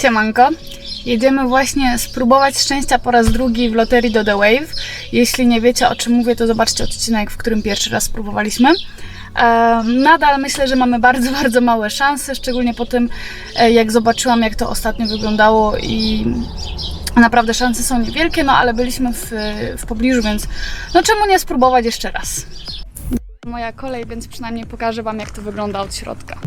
Siemanko. Jedziemy właśnie spróbować szczęścia po raz drugi w loterii do The Wave. Jeśli nie wiecie o czym mówię, to zobaczcie odcinek, w którym pierwszy raz spróbowaliśmy. E, Nadal myślę, że mamy bardzo, bardzo małe szanse, szczególnie po tym, e, jak zobaczyłam, jak to ostatnio wyglądało i naprawdę szanse są niewielkie, no ale byliśmy w, w pobliżu, więc no czemu nie spróbować jeszcze raz? Moja kolej, więc przynajmniej pokażę Wam, jak to wygląda od środka.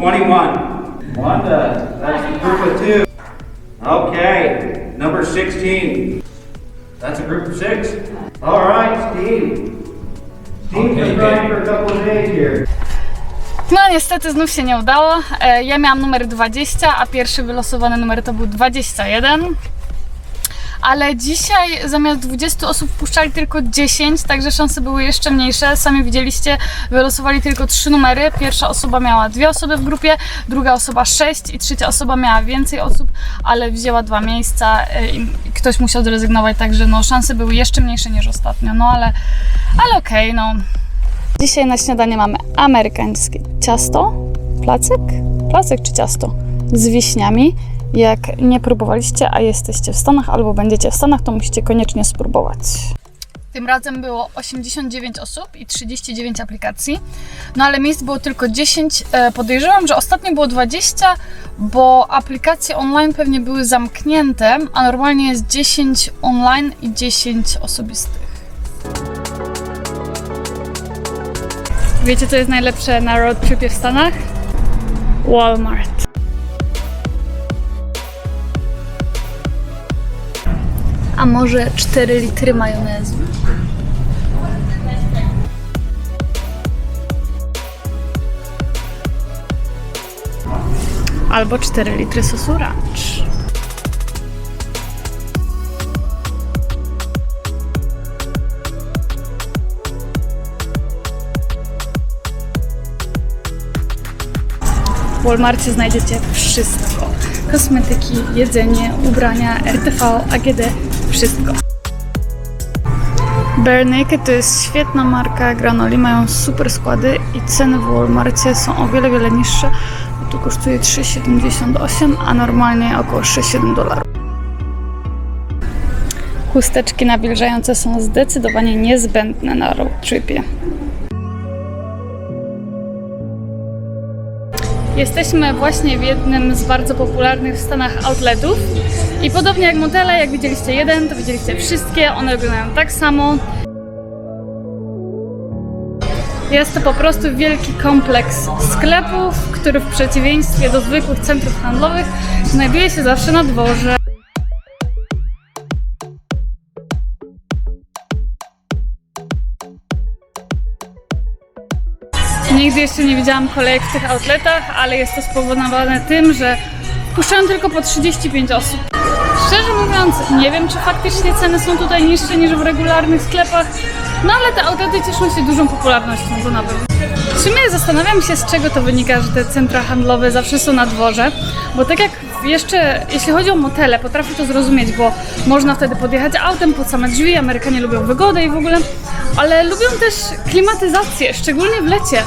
Twenty-one. Wanda, that's a group of two. Okay, number sixteen. That's a group of six. All right, Steve. Steve's been trying for a couple of days here. No niestety znów się nie udało. E, Ja miałam numer 20, a pierwszy wylosowany numer to był 21. Ale dzisiaj zamiast 20 osób wpuszczali tylko 10, także szanse były jeszcze mniejsze. Sami widzieliście, wylosowali tylko 3 numery. Pierwsza osoba miała dwie osoby w grupie, druga osoba 6 i trzecia osoba miała więcej osób, ale wzięła dwa miejsca e, i ktoś musiał zrezygnować, także no szanse były jeszcze mniejsze niż ostatnio. No ale, ale okej, no. Dzisiaj na śniadanie mamy amerykańskie ciasto, placek, placek czy ciasto z wiśniami. Jak nie próbowaliście, a jesteście w Stanach albo będziecie w Stanach, to musicie koniecznie spróbować. Tym razem było 89 osób i 39 aplikacji, no ale miejsc było tylko 10. E, Podejrzewam, że ostatnio było 20, bo aplikacje online pewnie były zamknięte, a normalnie jest 10 online i 10 osobistych. Wiecie, co jest najlepsze na road tripie w Stanach? Walmart. A może 4 litry majonezu? Albo 4 litry sosu ranch. W Walmarcie znajdziecie wszystko. Kosmetyki, jedzenie, ubrania, RTV, AGD, wszystko. Bare Naked to jest świetna marka granoli, mają super składy i ceny w Walmarcie są o wiele, wiele niższe. Tu kosztuje 3,78, a normalnie około 6-7 dolarów. Chusteczki nawilżające są zdecydowanie niezbędne na road tripie. Jesteśmy właśnie w jednym z bardzo popularnych w Stanach outletów i podobnie jak motele, jak widzieliście jeden, to widzieliście wszystkie, one wyglądają tak samo. Jest to po prostu wielki kompleks sklepów, który w przeciwieństwie do zwykłych centrów handlowych znajduje się zawsze na dworze. Nigdy jeszcze nie widziałam kolejek w tych outletach, ale jest to spowodowane tym, że wpuszczają tylko po 35 osób. Szczerze mówiąc, nie wiem, czy faktycznie ceny są tutaj niższe niż w regularnych sklepach, no ale te outlety cieszą się dużą popularnością, to na pewno. W sumie zastanawiam się, z czego to wynika, że te centra handlowe zawsze są na dworze, bo tak jak jeszcze, jeśli chodzi o motele, potrafię to zrozumieć, bo można wtedy podjechać autem pod same drzwi, Amerykanie lubią wygodę i w ogóle, ale lubią też klimatyzację, szczególnie w lecie.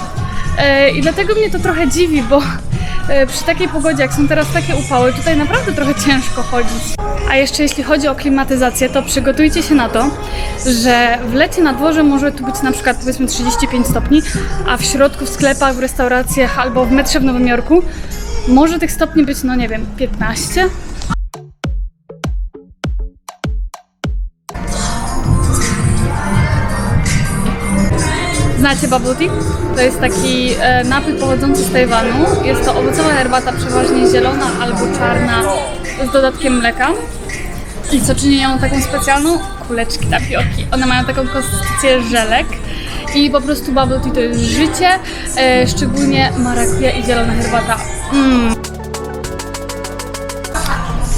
E, I dlatego mnie to trochę dziwi, bo e, przy takiej pogodzie, jak są teraz takie upały, tutaj naprawdę trochę ciężko chodzić. A jeszcze jeśli chodzi o klimatyzację, to przygotujcie się na to, że w lecie na dworze może tu być na przykład powiedzmy 35 stopni, a w środku w sklepach, w restauracjach albo w metrze w Nowym Jorku może tych stopni być, no nie wiem, 15. Znacie bubble tea? To jest taki e, napój pochodzący z Tajwanu. Jest to owocowa herbata, przeważnie zielona albo czarna z dodatkiem mleka. I co czyni ją taką specjalną? Kuleczki tapioki. One mają taką konsystencję żelek. I po prostu bubble tea to jest życie, e, szczególnie marakuja i zielona herbata. Mm.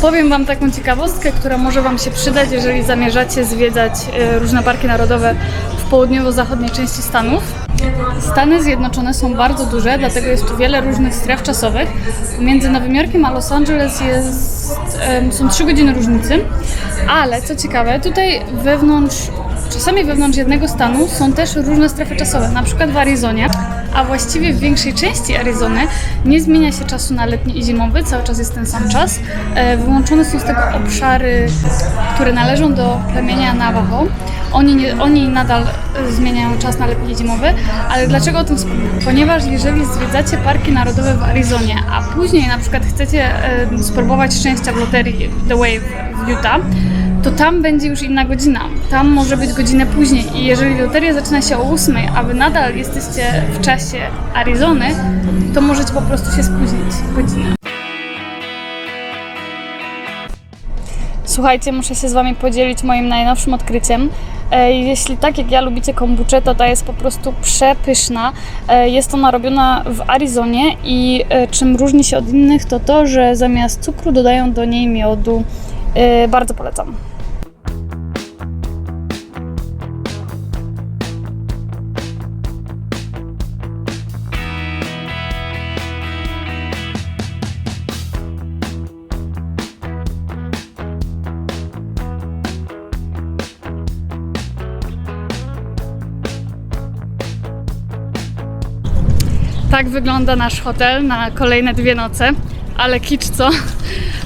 Powiem Wam taką ciekawostkę, która może Wam się przydać, jeżeli zamierzacie zwiedzać e, różne parki narodowe południowo-zachodniej części Stanów. Stany Zjednoczone są bardzo duże, dlatego jest tu wiele różnych stref czasowych. Między Nowym Jorkiem a Los Angeles jest, są 3 godziny różnicy, ale co ciekawe, tutaj wewnątrz, czasami wewnątrz jednego stanu są też różne strefy czasowe, na przykład w Arizonie, a właściwie w większej części Arizony nie zmienia się czasu na letni i zimowy, cały czas jest ten sam czas. E, Wyłączone są z tego obszary, które należą do plemienia Navajo. Oni, nie, oni nadal e, zmieniają czas na letni zimowy, ale dlaczego o tym wspomnę? Ponieważ jeżeli zwiedzacie parki narodowe w Arizonie, a później na przykład chcecie e, spróbować szczęścia w loterii The Wave w Utah, to tam będzie już inna godzina. Tam może być godzinę później i jeżeli loteria zaczyna się o 8, a wy nadal jesteście w czasie Arizony, to możecie po prostu się spóźnić godzinę. Słuchajcie, muszę się z Wami podzielić moim najnowszym odkryciem. E, Jeśli tak jak ja lubicie kombuczę, to ta jest po prostu przepyszna. E, Jest ona robiona w Arizonie i e, czym różni się od innych, to to, że zamiast cukru dodają do niej miodu. Bardzo polecam. Tak wygląda nasz hotel na kolejne dwie noce, ale kicz co?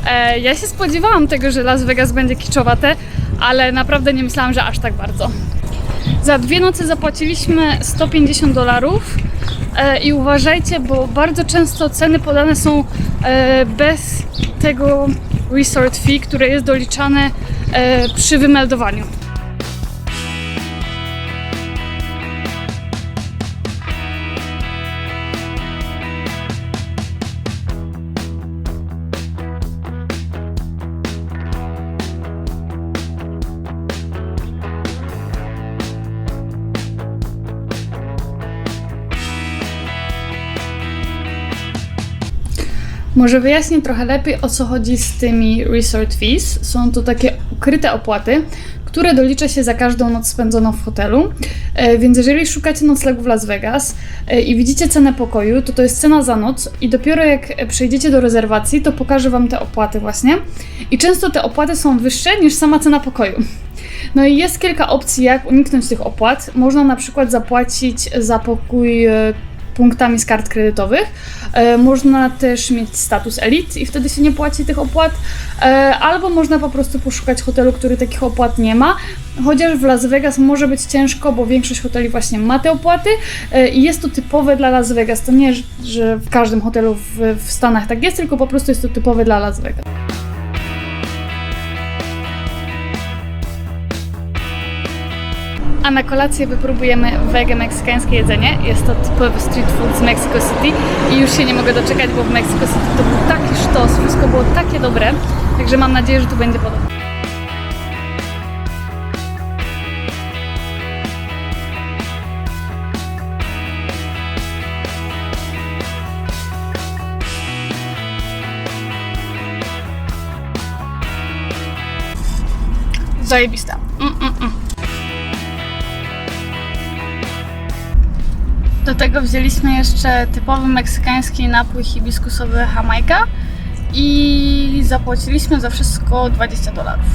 E, ja się spodziewałam tego, że Las Vegas będzie kiczowate, ale naprawdę nie myślałam, że aż tak bardzo. Za dwie noce zapłaciliśmy 150 dolarów e, i uważajcie, bo bardzo często ceny podane są e, bez tego resort fee, które jest doliczane e, przy wymeldowaniu. Może wyjaśnię trochę lepiej o co chodzi z tymi resort fees. Są to takie ukryte opłaty, które dolicza się za każdą noc spędzoną w hotelu. E, Więc jeżeli szukacie noclegu w Las Vegas e, i widzicie cenę pokoju, to to jest cena za noc i dopiero jak e, przejdziecie do rezerwacji, to pokażę Wam te opłaty właśnie. I często te opłaty są wyższe niż sama cena pokoju. No i jest kilka opcji, jak uniknąć tych opłat. Można na przykład zapłacić za pokój punktami z kart kredytowych. E, Można też mieć status elite i wtedy się nie płaci tych opłat, E, albo można po prostu poszukać hotelu, który takich opłat nie ma. Chociaż w Las Vegas może być ciężko, bo większość hoteli właśnie ma te opłaty e, i jest to typowe dla Las Vegas. To nie, że- że w każdym hotelu w, w Stanach tak jest, tylko po prostu jest to typowe dla Las Vegas. A na kolację wypróbujemy wege meksykańskie jedzenie. Jest to typowy street food z Mexico City i już się nie mogę doczekać, bo w Mexico City to był taki sztos, wszystko było takie dobre, także mam nadzieję, że tu będzie podobnie. Zajebista. Do tego wzięliśmy jeszcze typowy meksykański napój hibiskusowy Jamajka i zapłaciliśmy za wszystko 20 dolarów.